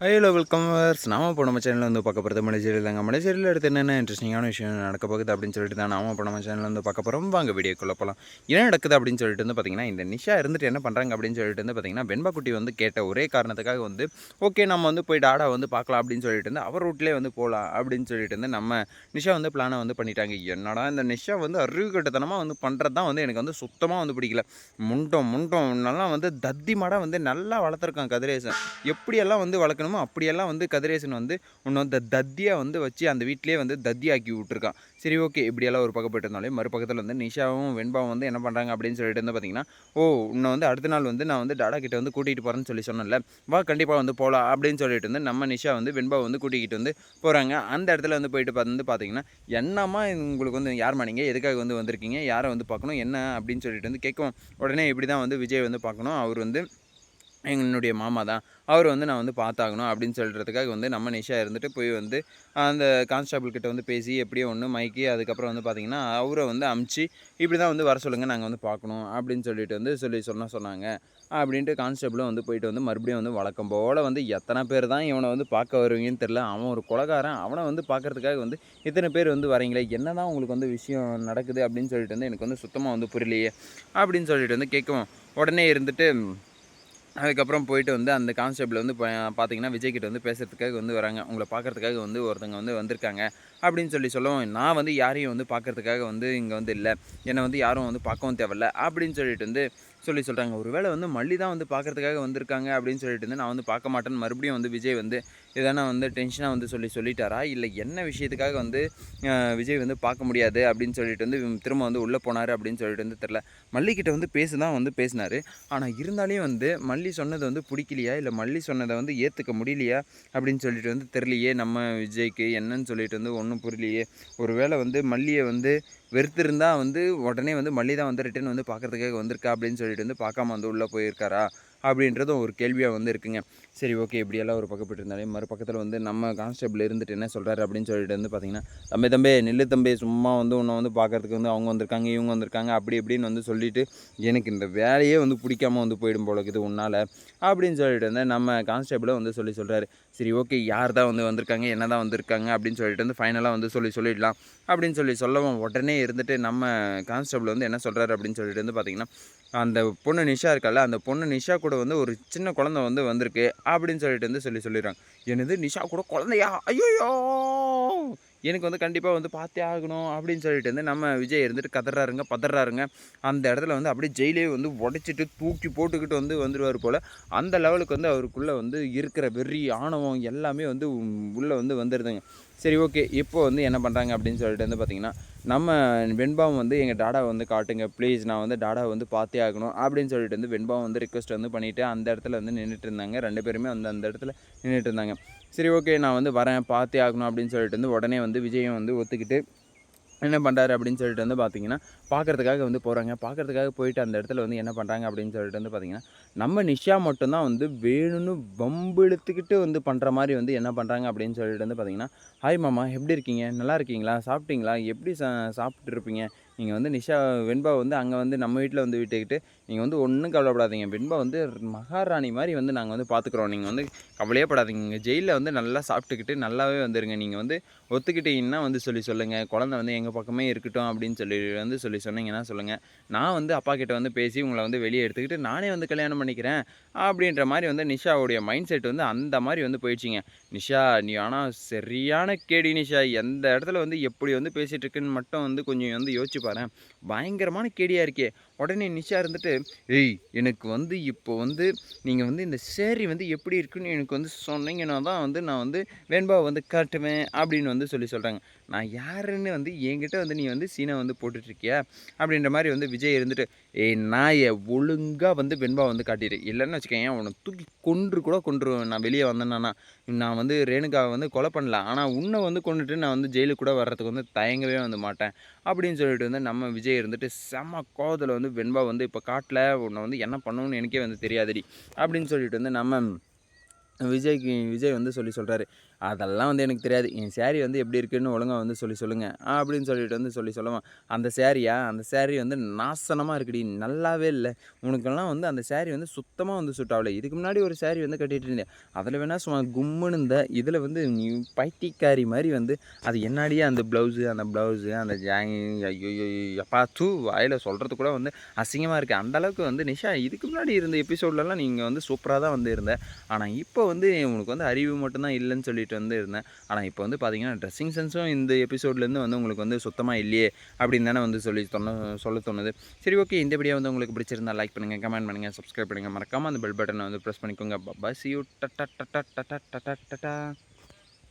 Hello welcome verse நாம இப்போ நம்ம சேனலில் வந்து பார்க்க போகிறது மலைச்சேரியில் தாங்க மலைச்சேரியில் எடுத்து என்னென்ன இன்ட்ரெஸ்டிங்கான விஷயம் நடக்க போகுது அப்படின்னு சொல்லிட்டு தான் நாம இப்போ நம்ம சேனலில் வந்து பார்க்க போகிறோம் வாங்க வீடியோக்குள்ளே போகலாம் என்ன நடக்குது அப்படின்னு சொல்லிட்டு வந்து பார்த்தீங்கன்னா இந்த நிஷா இருந்துட்டு என்ன பண்ணுறாங்க அப்படின்னு சொல்லிட்டு வந்து பார்த்தீங்கன்னா வெண்பா வந்து கேட்ட ஒரே காரணத்துக்காக வந்து ஓகே நம்ம வந்து போய் டாடா வந்து பார்க்கலாம் அப்படின்னு சொல்லிட்டு வந்து அவர் ரூட்லேயே வந்து போகலாம் அப்படின்னு சொல்லிட்டு வந்து நம்ம நிஷா வந்து பிளானை வந்து பண்ணிட்டாங்க. என்னடா இந்த நிஷா வந்து அறிவு கட்டத்தனமாக வந்து பண்ணுறது தான் வந்து எனக்கு வந்து சுத்தமாக வந்து பிடிக்கல. முண்டோம் முண்டோம். நல்லா வந்து தத்தி மாடாக வந்து நல்லா வளர்த்துருக்கான் கதிரேசன். எப்படியெல்லாம் வந்து வளர்க்கணும் அப்படியெல்லாம் வந்து கதிரேசன் வந்து இன்னும் அந்த தத்தியாக வந்து வச்சு அந்த வீட்டிலே வந்து தத்தியாக்கி விட்டுருக்கான். விட்ருக்கான் சரி ஓகே. இப்படியெல்லாம் ஒரு பக்கம் போயிட்டு இருந்தாலே மறுபக்கத்தில் வந்து நிஷாவும் வெண்பாவும் வந்து என்ன பண்ணுறாங்க அப்படின்னு சொல்லிட்டு வந்து பார்த்தீங்கன்னா ஓ உன்னை வந்து அடுத்த நாள் வந்து நான் வந்து டாடா கிட்ட வந்து கூட்டிகிட்டு போகிறேன்னு சொல்லி சொன்னேன்ல. வா கண்டிப்பாக வந்து போகலாம் அப்படின்னு சொல்லிட்டு வந்து நம்ம நிஷா வந்து வெண்பாவை வந்து கூட்டிகிட்டு வந்து போகிறாங்க அந்த இடத்துல வந்து போயிட்டு பார்த்து வந்து பார்த்தீங்கன்னா என்னம்மா உங்களுக்கு வந்து யார் மானிங்க எதுக்காக வந்து வந்திருக்கீங்க? யாரை வந்து பார்க்கணும்? என்ன? அப்படின்னு சொல்லிட்டு வந்து கேட்கும் உடனே இப்படி தான் வந்து விஜய் வந்து பார்க்கணும். அவர் வந்து என்னுடைய மாமா தான். அவர் வந்து நான் வந்து பார்த்தாகணும் அப்படின்னு சொல்கிறதுக்காக வந்து நம்ம நிஷா இருந்துட்டு போய் வந்து அந்த கான்ஸ்டபிள் கிட்ட வந்து பேசி எப்படியோ ஒன்று மைக்கி அதுக்கப்புறம் வந்து பார்த்திங்கன்னா அவரை வந்து அமுச்சு இப்படி தான் வந்து வர சொல்லுங்கள் நாங்கள் வந்து பார்க்கணும் அப்படின்னு சொல்லிட்டு வந்து சொல்லி சொன்ன சொன்னாங்க. அப்படின்ட்டு கான்ஸ்டபிளும் வந்து போயிட்டு வந்து மறுபடியும் வந்து வழக்கம் போல் வந்து எத்தனை பேர் தான் இவனை வந்து பார்க்க வருவீங்கன்னு தெரில அவன் ஒரு கொலகாரன். அவனை வந்து பார்க்கறதுக்காக வந்து இத்தனை பேர் வந்து வரீங்களே என்ன தான் உங்களுக்கு வந்து விஷயம் நடக்குது அப்படின்னு சொல்லிட்டு வந்து எனக்கு வந்து சுத்தமாக வந்து புரியலையே அப்படின்னு சொல்லிட்டு வந்து கேட்கவும் உடனே இருந்துட்டு அதுக்கப்புறம் போயிட்டு வந்து அந்த கான்ஸ்டபிள் வந்து பார்த்தீங்கன்னா விஜய்கிட்ட வந்து பேசுகிறதுக்காக வந்து வராங்க. உங்களை பார்க்குறதுக்காக வந்து ஒருத்தங்க வந்து வந்திருக்காங்க. அப்படின்னு சொல்லி சொல்லவும் நான் வந்து யாரையும் வந்து பார்க்குறதுக்காக வந்து இங்கே வந்து இல்லை. என்னை வந்து யாரும் வந்து பார்க்கவும் தேவையில்ல. அப்படின்னு சொல்லிட்டு வந்து சொல்லி சொல்கிறாங்க ஒருவேளை வந்து மல்லி தான் வந்து பார்க்குறதுக்காக வந்திருக்காங்க அப்படின்னு சொல்லிட்டு வந்து நான் வந்து பார்க்க மாட்டேன்னு மறுபடியும் வந்து விஜய் வந்து எதனா வந்து டென்ஷனாக வந்து சொல்லி சொல்லிட்டாரா? இல்லை என்ன விஷயத்துக்காக வந்து விஜய் வந்து பார்க்க முடியாது அப்படின்னு சொல்லிட்டு வந்து திரும்ப வந்து உள்ளே போனார் அப்படின்னு சொல்லிட்டு வந்து தெரில மல்லிக்கிட்ட வந்து பேசு தான் வந்து பேசினார். ஆனால் இருந்தாலே வந்து மல்லி சொன்னது வந்து பிடிக்கலையா? இல்லை மல்லி சொன்னதை வந்து ஏற்றுக்க முடியலையா? அப்படின்னு சொல்லிட்டு வந்து தெரியலையே. நம்ம விஜய்க்கு என்னன்னு சொல்லிட்டு வந்து ஒன்றும் புரியலையே. ஒருவேளை வந்து மல்லியை வந்து வெறுத்திருந்தால் வந்து உடனே வந்து மல்லி தான் வந்து ரிட்டன் வந்து பார்க்குறதுக்காக வந்திருக்கா அப்படின்னு சொல்லி சொல்லிட்டு வந்து பார்க்காம வந்து உள்ளே போயிருக்காரா? அப்படின்றதும் ஒரு கேள்வியாக வந்து இருக்குங்க. சரி ஓகே இப்படியெல்லாம் ஒரு பக்கப்பட்டு இருந்தாலே மறுபக்கத்தில் வந்து நம்ம கான்ஸ்டபிள் இருந்துட்டு என்ன சொல்கிறாரு அப்படின்னு சொல்லிட்டு வந்து பார்த்தீங்கன்னா தம்பி தம்பி நெல்லு தம்பி சும்மா வந்து உன்னை வந்து பார்க்குறதுக்கு வந்து அவங்க வந்திருக்காங்க இவங்க வந்திருக்காங்க அப்படி இப்படின்னு வந்து சொல்லிவிட்டு எனக்கு இந்த வேலையே வந்து பிடிக்காம வந்து போயிடும் போல இருக்குது உன்னால் அப்படின்னு சொல்லிட்டு வந்து நம்ம கான்ஸ்டபிளை வந்து சொல்லி சொல்கிறாரு சரி ஓகே யார் தான் வந்து வந்திருக்காங்க என்ன தான் வந்திருக்காங்க அப்படின்னு சொல்லிட்டு வந்து ஃபைனலாக வந்து சொல்லி சொல்லிடலாம் அப்படின்னு சொல்லி சொல்லவும் உடனே இருந்துட்டு நம்ம கான்ஸ்டபிள் வந்து என்ன சொல்கிறாரு அப்படின்னு சொல்லிட்டு வந்து பார்த்திங்கன்னா அந்த பொண்ணு நிஷா இருக்கால அந்த பொண்ணு நிஷா கூட கூட வந்து ஒரு சின்ன குழந்தை வந்து வந்திருக்கு அப்படின்னு சொல்லிட்டு வந்து சொல்லி சொல்லிடுறாங்க. எனது நிஷா கூட குழந்தையா? ஐயோயோ! எனக்கு வந்து கண்டிப்பாக வந்து பார்த்தே ஆகணும் அப்படின்னு சொல்லிட்டு வந்து நம்ம விஜய் இருந்துட்டு கதறாருங்க பதறாருங்க. அந்த இடத்துல வந்து அப்படியே ஜெயிலே வந்து உடைச்சிட்டு தூக்கி போட்டுக்கிட்டு வந்து வந்துடுவார் போல். அந்த லெவலுக்கு வந்து அவருக்குள்ளே வந்து இருக்கிற வெறி ஆணவம் எல்லாமே வந்து உள்ளே வந்து வந்துடுதுங்க சரி ஓகே. இப்போ வந்து என்ன பண்ணுறாங்க அப்படின்னு சொல்லிட்டு வந்து பார்த்திங்கன்னா நம்ம வெண்பாம் வந்து எங்கள் டாடா வந்து காட்டுங்க. ப்ளீஸ் நான் வந்து டாடா வந்து பார்த்தே ஆகணும் அப்படின்னு சொல்லிட்டு வந்து வெண்பாவம் வந்து ரிக்வஸ்ட் வந்து பண்ணிவிட்டு அந்த இடத்துல வந்து நின்றுட்டு இருந்தாங்க. ரெண்டு பேருமே வந்து அந்த இடத்துல நின்றுட்டு இருந்தாங்க. சரி ஓகே. நான் வந்து வரேன் பார்த்தே ஆகணும் அப்படின்னு சொல்லிட்டு வந்து உடனே வந்து விஜயம் வந்து ஒத்துக்கிட்டு என்ன பண்ணுறாரு அப்படின்னு சொல்லிட்டு வந்து பார்த்தீங்கன்னா பார்க்குறதுக்காக வந்து போகிறாங்க பார்க்குறதுக்காக போயிட்டு அந்த இடத்துல வந்து என்ன பண்ணுறாங்க அப்படின்னு சொல்லிட்டு வந்து பார்த்தீங்கன்னா நம்ம நிஷா மட்டும்தான் வந்து வேணும்னு பம்பு எடுத்துக்கிட்டு வந்து பண்ணுற மாதிரி வந்து என்ன பண்ணுறாங்க அப்படின்னு சொல்லிட்டு வந்து பார்த்தீங்கன்னா ஹாய் மாமா எப்படி இருக்கீங்க? நல்லா இருக்கீங்களா? சாப்பிட்டீங்களா? எப்படி சா சாப்பிட்ருப்பீங்க நீங்கள் வந்து நிஷா வெண்பா வந்து அங்கே வந்து நம்ம வீட்டில் வந்து விட்டுக்கிட்டு நீங்கள் வந்து ஒன்றும் கவலைப்படாதீங்க. வெண்பா வந்து மகாராணி மாதிரி வந்து நாங்கள் வந்து பார்த்துக்குறோம் நீங்கள் வந்து கவலையே படாதீங்க இங்கே ஜெயிலில் வந்து நல்லா சாப்பிட்டுக்கிட்டு நல்லாவே வந்துருங்க. நீங்கள் வந்து ஒத்துக்கிட்டீங்கன்னா வந்து சொல்லி சொல்லுங்கள் குழந்த வந்து எங்கள் பக்கமே இருக்கட்டும் அப்படின்னு சொல்லி வந்து சொல்லி சொன்னீங்கன்னா சொல்லுங்கள் நான் வந்து அப்பா கிட்ட வந்து பேசி உங்களை வந்து வெளியே எடுத்துக்கிட்டு நானே வந்து கல்யாணம் பண்ணிக்கிறேன் அப்படின்ற மாதிரி வந்து நிஷாவுடைய மைண்ட் செட் வந்து அந்த மாதிரி வந்து போயிடுச்சிங்க. நிஷா நீ ஆனால் சரியான கேடி நிஷா. எந்த இடத்துல வந்து எப்படி வந்து பேசிகிட்டு இருக்குன்னு மட்டும் வந்து கொஞ்சம் வந்து யோசிச்சு பாரு பயங்கரமான கேடியாக இருக்கே உடனே நிஷா இருந்துட்டு ஏய் எனக்கு வந்து இப்போ வந்து நீங்கள் வந்து இந்த சேரி வந்து எப்படி இருக்குன்னு எனக்கு வந்து சொன்னீங்கன்னா தான் வந்து நான் வந்து வெண்பாவை வந்து காட்டுவேன் அப்படின்னு வந்து சொல்லி சொல்கிறாங்க நான் யாருன்னு வந்து என்கிட்ட வந்து நீ வந்து சீனை வந்து போட்டுட்ருக்கியா? அப்படின்ற மாதிரி வந்து விஜய் இருந்துட்டு ஏய் நாயை ஒழுங்காக வந்து வெண்பா வந்து காட்டிடு இல்லைன்னு வச்சுக்கேன் உன்னை தூக்கி கொன்று கூட கொன்றுவேன் நான் வெளியே வந்தேன்னா நான் வந்து ரேணுகாவை வந்து கொலை பண்ணல. ஆனால் உன்னை வந்து கொண்டுட்டு நான் வந்து ஜெயிலுக்கு கூட வர்றதுக்கு வந்து தயங்கவே வந்து மாட்டேன். அப்படின்னு சொல்லிட்டு வந்து நம்ம விஜய் இருந்துட்டு செம்ம கோவத்தில் வந்து வெண்பா வந்து இப்போ காட்டில் உன்னை வந்து என்ன பண்ணணும்னு எனக்கே வந்து தெரியாதடி. அப்படின்னு சொல்லிட்டு வந்து நம்ம விஜய்க்கு விஜய் வந்து சொல்லி சொல்கிறாரு அதெல்லாம் வந்து எனக்கு தெரியாது. என் சேரீ வந்து எப்படி இருக்குன்னு ஒழுங்காக வந்து சொல்லி சொல்லுங்கள் அப்படின்னு சொல்லிட்டு வந்து சொல்லி சொல்லுவான் அந்த சேரீயா அந்த சேரீ வந்து நாசனமாக இருக்குடி. நல்லாவே இல்லை. உனக்கெல்லாம் வந்து அந்த சேரீ வந்து சுத்தமாக வந்து சுட்டாவில் இதுக்கு முன்னாடி ஒரு சேரீ வந்து கட்டிகிட்டு இருந்தேன். அதில் வேணால் சும்மா கும்முன்னு இருந்த. இதில் வந்து நீ பைத்தியக்காரி மாதிரி வந்து அது என்னாடியே அந்த ப்ளவுஸு அந்த ப்ளவுஸு அந்த ஜாங் ஐயோ எப்பா தூ வாயில் சொல்கிறது கூட வந்து அசிங்கமாக இருக்குது அந்தளவுக்கு வந்து நிஷா இதுக்கு முன்னாடி இருந்த எபிசோட்லலாம் நீங்கள் வந்து சூப்பராக தான் வந்து இருந்த. ஆனால் இப்போ வந்து உனக்கு வந்து அறிவு மட்டும்தான் இல்லைன்னு சொல்லிட்டு வந்து இருந்தேன். ஆனால் இப்போ வந்து பார்த்தீங்கன்னா ட்ரெஸ்ஸிங் சென்ஸும் இந்த எபிசோட்லேருந்து வந்து உங்களுக்கு வந்து சுத்தமாக இல்லையே அப்படின்னு தானே வந்து சொல்லி சொன்ன சொல்ல தோணுது. சரி ஓகே இந்த வீடியோ வந்து உங்களுக்கு பிடிச்சிருந்தா லைக் பண்ணுங்கள் கமெண்ட் பண்ணுங்கள் சப்ஸ்கிரைப் பண்ணுங்கள் மறக்காமல் அந்த பெல் பட்டனை வந்து ப்ரெஸ் பண்ணிக்கோங்க. பஸ் யூ டட்டா டட்டா டட்டா டட்டா டட்டா